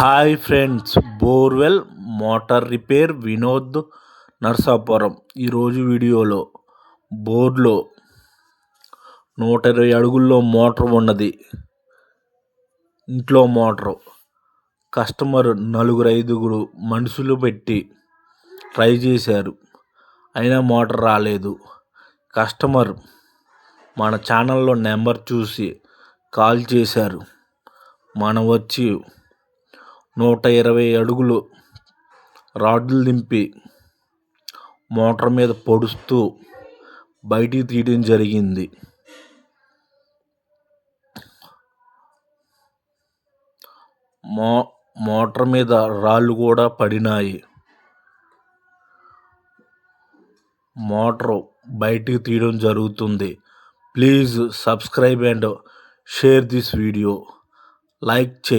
Hi friends borewell motor repair Vinod Narsapuram. ఈరోజు వీడియోలో బోర్లో నూట ఇరవై అడుగుల్లో మోటార్ ఉన్నది. ఇంట్లో మోటారు. కస్టమర్ నలుగురు ఐదుగురు మనుషులు పెట్టి ట్రై చేశారు. అయినా మోటార్ రాలేదు. కస్టమర్ మన ఛానల్లో నెంబర్ చూసి కాల్ చేశారు. మనం వచ్చి నూట ఇరవై అడుగులు రాడ్లు దింపి మోటార్ మీద పొడుస్తూ బయటికి తీయడం జరిగింది. మో మోటార్ మీద రాళ్ళు కూడా పడినాయి. మోటార్ బయటికి తీయడం జరుగుతుంది. Please subscribe and share this video. Like చేయి